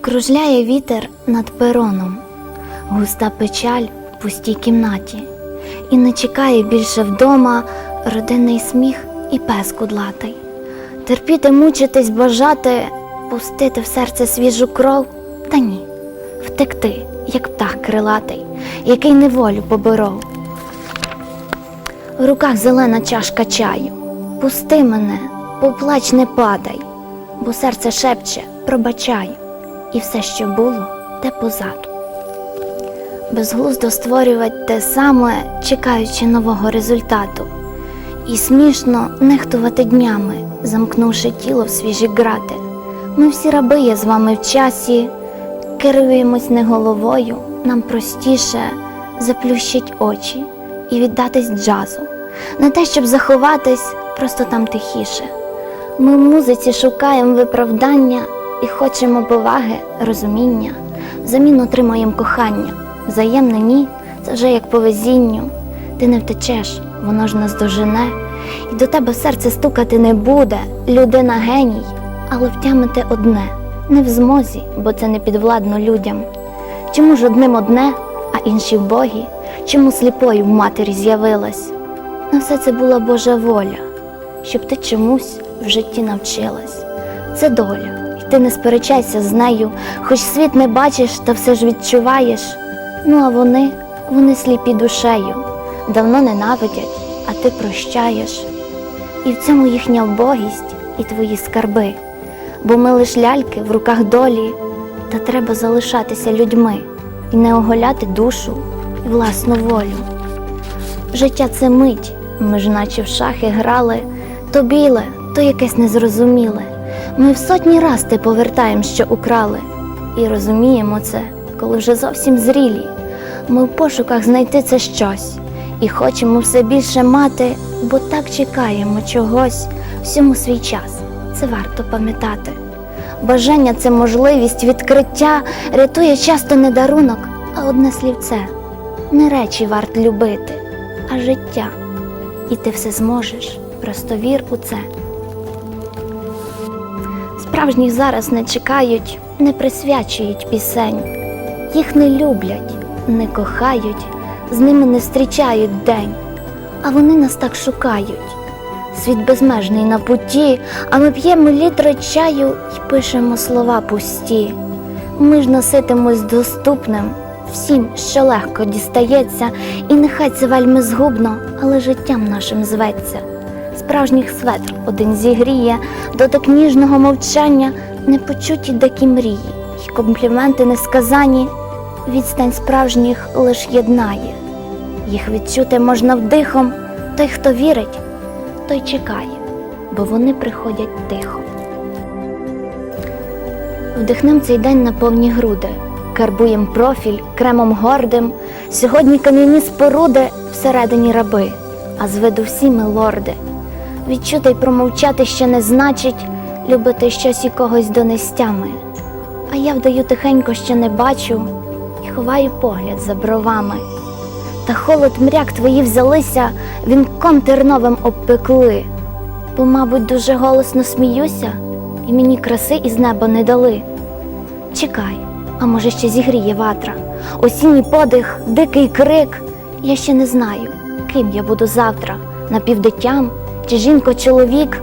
Кружляє вітер над пероном, густа печаль в пустій кімнаті, і не чекає більше вдома родинний сміх і пес кудлатий. Терпіти, мучитись, бажати, пустити в серце свіжу кров, та ні, втекти, як птах крилатий, який неволю поборов. В руках зелена чашка чаю. Пусти мене, поплач, не падай, бо серце шепче, пробачаю, і все, що було, те позаду. Безглуздо створювати те саме, чекаючи нового результату. І смішно нехтувати днями, замкнувши тіло в свіжі грати. Ми всі раби є з вами в часі, керуємось не головою, нам простіше заплющить очі і віддатись джазу. Не те, щоб заховатись, просто там тихіше. Ми в музиці шукаємо виправдання і хочемо поваги, розуміння, взамін отримуємо кохання. Взаємне ні, це вже як по везінню. Ти не втечеш, воно ж нас дожене, і до тебе серце стукати не буде. Людина геній, але втямити одне не в змозі, бо це не підвладно людям. Чому ж одним одне, а інші в Богі? Чому сліпою в матері з'явилась? На все це була Божа воля, щоб ти чомусь в житті навчилась. Це доля, ти не сперечайся з нею, хоч світ не бачиш, та все ж відчуваєш. Ну а вони, вони сліпі душею, давно ненавидять, а ти прощаєш. І в цьому їхня вбогість і твої скарби, бо ми лиш ляльки в руках долі, та треба залишатися людьми і не оголяти душу і власну волю. Життя це мить, ми ж наче в шахи грали, то біле, то якесь незрозуміле. Ми в сотні раз те повертаєм, що украли, і розуміємо це, коли вже зовсім зрілі. Ми в пошуках знайти це щось, і хочемо все більше мати, бо так чекаємо чогось, всьому свій час. Це варто пам'ятати. Бажання це можливість відкриття, рятує часто не дарунок, а одне слівце. Не речі варт любити, а життя. І ти все зможеш, просто вір у це. Справжніх зараз не чекають, не присвячують пісень. Їх не люблять, не кохають, з ними не зустрічають день, а вони нас так шукають. Світ безмежний на путі, а ми п'ємо літри чаю і пишемо слова пусті. Ми ж носитимось доступним всім, що легко дістається, і нехай це вельми згубно, але життям нашим зветься. Справжніх светр один зігріє, дотик ніжного мовчання, непочуті дикі мрії, й компліменти несказані, відстань справжніх лиш єднає. Їх відчути можна вдихом, той, хто вірить, той чекає, бо вони приходять тихо. Вдихнем цей день на повні груди, карбуєм профіль кремом гордим. Сьогодні кам'яні споруди всередині раби, а з виду всі ми лорди. Відчути й промовчати ще не значить любити щось і когось донестями. А я вдаю тихенько, що не бачу, і ховаю погляд за бровами. Та холод мряк твої взялися, вінком терновим обпекли, бо, мабуть, дуже голосно сміюся, і мені краси із неба не дали. Чекай, а може ще зігріє ватра, осінній подих, дикий крик. Я ще не знаю, ким я буду завтра, напівдитям чи жінко-чоловік.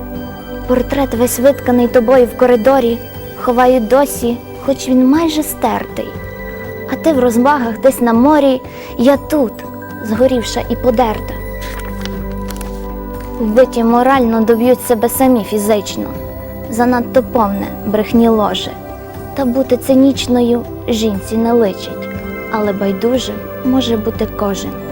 Портрет весь витканий тобою в коридорі, ховаю досі, хоч він майже стертий. А ти в розвагах десь на морі, я тут, згорівша і подерта. Вбиті морально доб'ють себе самі фізично, занадто повне брехні ложе. Та бути цинічною жінці не личить, але байдужим може бути кожен.